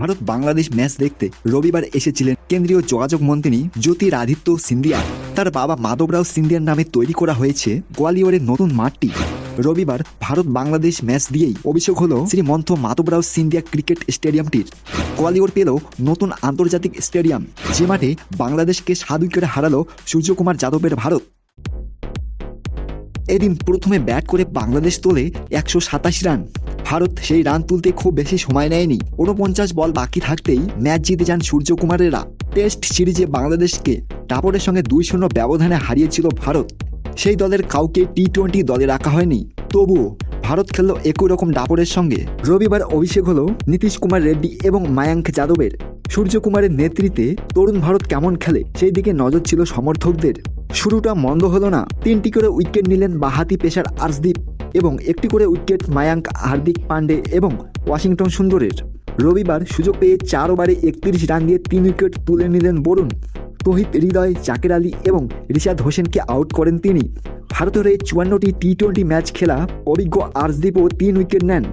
Bharat Bangladesh match দেখতে রবিবার এসেছিলেন কেন্দ্রীয় যোগাযোগ মন্ত্রী জ্যোতিরাদিত্য সিন্ধিয়া। তার বাবা মাধবরাও সিন্ধিয়ার নামে তৈরি করা হয়েছে গোয়ালিয়রের নতুন মাঠটি। রবিবার ভারত বাংলাদেশ ম্যাচ দিয়েই অভিষেক হলো শ্রীমন্ত মাধবরাও সিন্ধিয়া ক্রিকেট স্টেডিয়ামটির। গোয়ালিয়র পেল নতুন আন্তর্জাতিক স্টেডিয়াম। যে মাঠে বাংলাদেশকে সাত উইকেটে হারালো সূর্যকুমার যাদবের ভারত। এদিন প্রথমে ব্যাট করে বাংলাদেশ তোলে একশো সাতাশ রান। ভারত সেই রান তুলতে খুব বেশি সময় নেয়নি। ঊনপঞ্চাশ বল বাকি থাকতেই ম্যাচ জিতে যান সূর্যকুমারেরা। টেস্ট সিরিজে বাংলাদেশকে টাপরের সঙ্গে দুই শূন্য ব্যবধানে হারিয়েছিল ভারত। সেই দলের কাউকে টি টোয়েন্টি দলে রাখা হয়নি। তবুও ভারত খেললো একই রকম ডাপরের সঙ্গে। রবিবার অভিষেক হলো নীতিশ কুমার রেড্ডি এবং মায়াঙ্ক যাদবের। সূর্যকুমারের নেতৃত্বে তরুণ ভারত কেমন খেলে সেই দিকে নজর ছিল সমর্থকদের। শুরুটা মন্দ হলো না। তিনটি করে উইকেট নিলেন বাহাতি পেশার আর্শদীপ। এবং একটি করে উইকেট মায়াঙ্ক হার্দিক পান্ডে এবং ওয়াশিংটন সুন্দরের। রবিবার সুযোগ পেয়ে চার ওভারে একত্রিশ রান দিয়ে তিন উইকেট তুলে নিলেন বরুণ। তহিত হৃদয়, জাকের আলী এবং রিশাদ হোসেনকে আউট করেন তিনি। ভারতের এই চুয়ান্নটি টি টোয়েন্টি ম্যাচ খেলা অভিজ্ঞ আর্শদীপও তিন উইকেট নেন।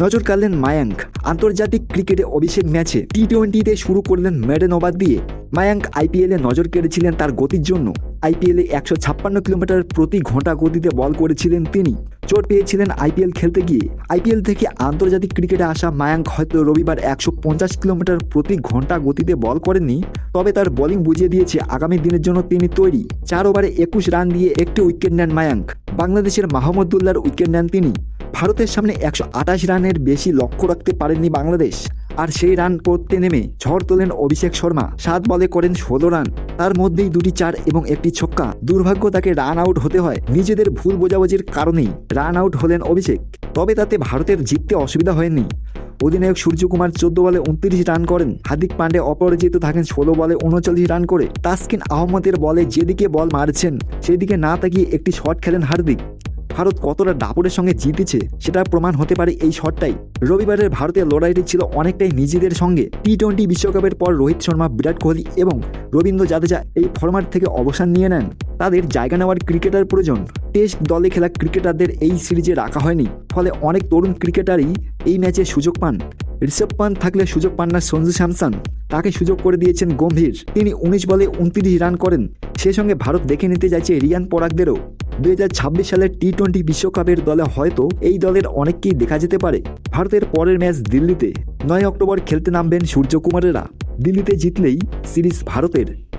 নজর কাড়লেন মায়াঙ্ক। আন্তর্জাতিক ক্রিকেটে অভিষেক ম্যাচে টি টোয়েন্টিতে শুরু করলেন মেডেন ওভার দিয়ে। মায়াঙ্ক আইপিএলে নজর কেড়েছিলেন তার গতির জন্য। আইপিএলে একশো ছাপ্পান্ন কিলোমিটার প্রতি ঘণ্টা গতিতে বল করেছিলেন তিনি। চোট পেয়েছিলেন আইপিএল খেলতে গিয়ে। আইপিএল থেকে আন্তর্জাতিক ক্রিকেটে আসা মায়াঙ্ক হয়তো রবিবার একশো পঞ্চাশ কিলোমিটার প্রতি ঘণ্টা গতিতে বল করেননি, তবে তার বোলিং বুঝিয়ে দিয়েছে আগামী দিনের জন্য তিনি তৈরি। চার ওভারে একুশ রান দিয়ে একটি উইকেট নেন মায়াঙ্ক। বাংলাদেশের মাহমুদুল্লাহর উইকেট নেন তিনি। ভারতের সামনে একশো আঠাশ রানের বেশি লক্ষ্য রাখতে পারেননি বাংলাদেশ। আর সেই রান করতে নেমে ঝড় তোলেন অভিষেক শর্মা। সাত বলে করেন ষোলো রান। তার মধ্যেই দুটি চার এবং একটি ছক্কা। দুর্ভাগ্য তাকে রান আউট হতে হয় নিজেদের ভুল বোঝাবুঝির কারণেই। রান আউট হলেন অভিষেক। তবে তাতে ভারতের জিততে অসুবিধা হয়নি। অধিনায়ক সূর্যকুমার চোদ্দ বলে উনত্রিশ রান করেন। হার্দিক পান্ডে অপরাজিত থাকেন ষোলো বলে উনচল্লিশ রান করে। তাসকিন আহমদের বলে যেদিকে বল মারছেন, সেদিকে না তাকিয়ে একটি শট খেলেন হার্দিক। ভারত কতটা দাপটের সঙ্গে জিতেছে সেটা প্রমাণ হতে পারে এই শটটাই। রবিবারের ভারতের লড়াইটি ছিল অনেকটাই নিজেদের সঙ্গে। টি টোয়েন্টি বিশ্বকাপের পর রোহিত শর্মা, বিরাট কোহলি এবং রবীন্দ্র জাদেজা এই ফরম্যাট থেকে অবসান নিয়ে নেন। তাদের জায়গা নেওয়ার ক্রিকেটার প্রয়োজন। টেস্ট দলে খেলা ক্রিকেটারদের এই সিরিজে রাখা হয়নি। ফলে অনেক তরুণ ক্রিকেটারই এই ম্যাচে সুযোগ পান। ঋষভ পান্ত থাকলে সুযোগ পান না সঞ্জু স্যামসন। তাকে সুযোগ করে দিয়েছেন গম্ভীর। তিনি উনিশ বলে উনত্রিশ রান করেন। সে সঙ্গে ভারত দেখে নিতে যাচ্ছে রিয়ান পরাগদেরও। দুই হাজার ছাব্বিশ সালের টি টোয়েন্টি বিশ্বকাপের দলে হয়তো এই দলের অনেককেই দেখা যেতে পারে। ভারতের পরের ম্যাচ দিল্লিতে। নয় অক্টোবর খেলতে নামবেন সূর্যকুমারেরা। দিল্লিতে জিতলেই সিরিজ ভারতের।